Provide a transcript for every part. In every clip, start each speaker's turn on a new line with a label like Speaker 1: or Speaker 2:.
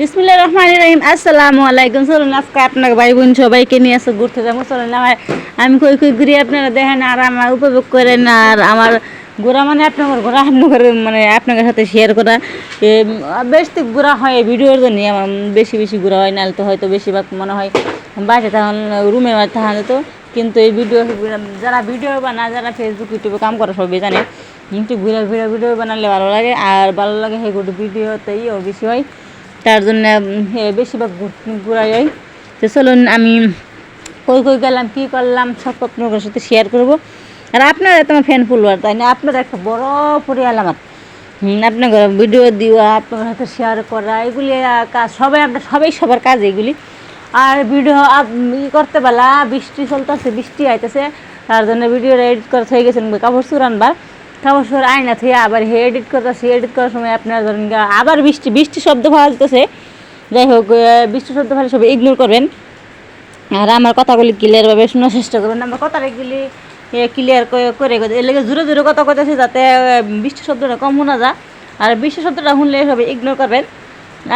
Speaker 1: বিসমিল্লাহ রহমান রহিম। আসসালামু আলাইকুম। চলুন, আজকে আপনার ভাই বোন সবাইকে নিয়ে আসে ঘুরতে যাব। চলুন, আমার আমি কই কই ঘুরি, আপনারা দেখেন, আর আমার উপভোগ করেন, আর আমার ঘোরা মানে আপনার ঘোরা, আপনার মানে আপনাদের সাথে শেয়ার করা। বেশ তো ঘোরা হয় ভিডিওর জন্য, আমার বেশি বেশি ঘোরা হয়, নাহলে তো হয়তো বেশিরভাগ মনে হয় বাইরে তখন রুমে তাহলে তো। কিন্তু এই ভিডিও যারা ভিডিও বানায় যারা ফেসবুক ইউটিউবে কাম করে, সবই জানে। একটু ঘুরে ঘুরে ভিডিও বানালে ভালো লাগে, আর ভালো লাগে সেই গুলো ভিডিওতেই বেশি হয় তার জন্য বেশিরভাগ ঘুর- ঘোরাই তো চলুন, আমি কই কই গেলাম, কী করলাম, সব আপনাদের সাথে শেয়ার করব। আর আপনারা তোমার ফ্যান ফুলবার তাই না? আপনারা একটা বড় পরিয়াল আমার। আপনার ভিডিও দেওয়া আপনার সাথে শেয়ার করা, এগুলি কাজ সবাই আমরা, সবাই সবার কাজ এগুলি। আর ভিডিও ই করতে পারলা, বৃষ্টি চলতেছে, বৃষ্টি আইতেছে, তার জন্য ভিডিওটা এডিট করতে হয়ে গেছেন কাপড় চুর আনবার কাপড় চুর আয়না থেকে আবার হে এডিট করতেছি এডিট করার সময় আপনার ধরেন আবার বৃষ্টি বৃষ্টি শব্দ যেতেছে যাই হোক বৃষ্টি শব্দ পালে সবাই ইগনোর করবেন। আর আমার কথাগুলি ক্লিয়ারভাবে শোনার চেষ্টা করবেন। আমার কথাটা গেলে ক্লিয়ার করে এর লেগে জোরে জোরে কথা কইতেছি যাতে বৃষ্টি শব্দটা কম শোনা যায়। আর বৃষ্টি শব্দটা শুনলে সবাই ইগনোর করবেন।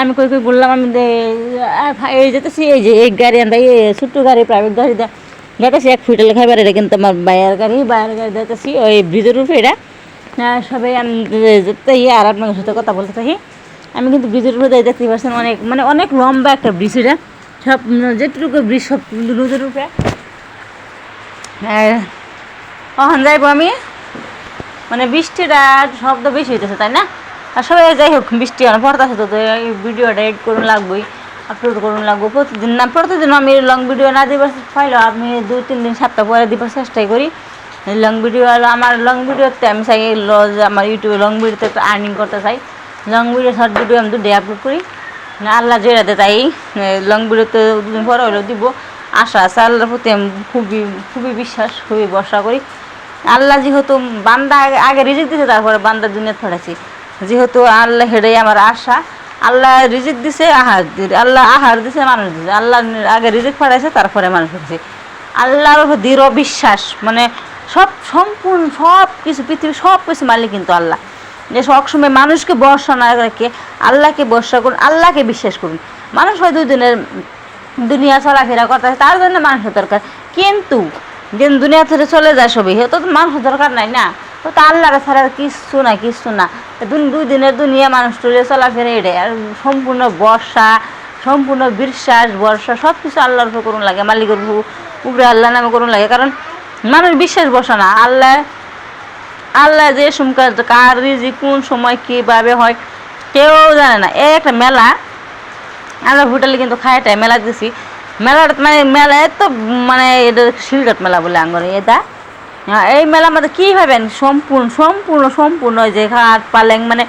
Speaker 1: আমি কই কই বললাম, আমি এই যেতেছি এই যে এই গাড়ি আমরা এই ছোট্ট গাড়ি প্রাইভেট গাড়ি যেতেছি এক ফুটে খাইবার এটা কিন্তু আমার বাইরের গাড়ি বাইরের গাড়ি যেতেছি ওই ব্রিজের উপরে এটা। সবাই আমি আর আপনার সাথে কথা বলতে থাকি আমি কিন্তু ব্রিজের উপরে যাই দেখতে পাচ্ছেন অনেক মানে অনেক লম্বা একটা ব্রিজ এটা। সব যেটুকু ব্রিজ, সব রোদের উপরে। কখন যাইবো আমি। মানে বৃষ্টিটা শব্দ বেশি হইতেছে, তাই না? আর সবাই যাই হোক, বৃষ্টি অনেক পড়তেছে তো এই ভিডিওটা এডিট করুন লাগবেই আপলোড করুন লাগবো। প্রতিদিন না, প্রতিদিন আমি লং ভিডিও না দিবার পাইলেও আমি দুই, তিন দিন, সপ্তাহ পরে দিবার চেষ্টাই করি। লং ভিডিও হলো আমার লং ভিডিওতে আমি চাই আমার ইউটিউবে লং ভিডিওতে একটু আর্নিং করতে চাই। লং ভিডিও শর্ট ভিডিও আমি দুটো আপলোড করি না, আল্লাহ যেটাতে তাই। লং ভিডিওতে দুদিন পরে হলেও দিব। আশা আছে, আল্লাহর প্রতি আমি খুবই খুবই বিশ্বাস, খুবই ভরসা করি। আল্লাহ যেহেতু বান্দা আগে- রিজিক দিছে, তারপরে বান্দা দুনিয়া ছড়াছি যেহেতু আল্লাহ হেডাই আমার আশা, আল্লাহ রিজিক দিছে, আহার আল্লাহ আহার দিছে, মানুষ দিছে। আল্লাহ আগে রিজিক পাঠাইছে তারপরে মানুষ দিছে আল্লাহর দৃঢ় বিশ্বাস মানে সব সম্পূর্ণ সব কিছু, পৃথিবীর সব কিছু মালিক কিন্তু আল্লাহ। যে সবসময় মানুষকে ভরসা না রেখে আল্লাহকে ভরসা করুন, আল্লাহকে বিশ্বাস করুন। মানুষ হয় দুই দিনের দুনিয়া চলাফেরা করতেছে তার জন্য মানুষের দরকার। কিন্তু যেন দুনিয়া থেকে চলে যায় সবই তো মানুষের দরকার নাই না। তো তা আল্লাহর ছাড়া কিচ্ছু না কিচ্ছু না। দুই দিনের দুনিয়া মানুষ টলে চলাফেরা এটাই। আর সম্পূর্ণ বর্ষা সম্পূর্ণ বিশ্বাস বর্ষা সব কিছু আল্লাহর উপর করুন লাগে, মালিকের উপরে আল্লাহ নামে করুন লাগে। কারণ মানুষ বিশ্বাস বসে না। আল্লাহ আল্লাহ যে সুমকার কার রিজি কোন সময় কীভাবে হয় কেউ জানে না। এই একটা মেলা আমরা হোটেলে কিন্তু খাইটাই মেলা দিছি। মেলার মানে মেলা এত মানে এটা শিলঘাট মেলা বলে আঙ্গরে এটা? হ্যাঁ, এই মেলা মধ্যে কী ভাবেন? সম্পূর্ণ সম্পূর্ণ সম্পূর্ণ যে ঘাট পালেং মানে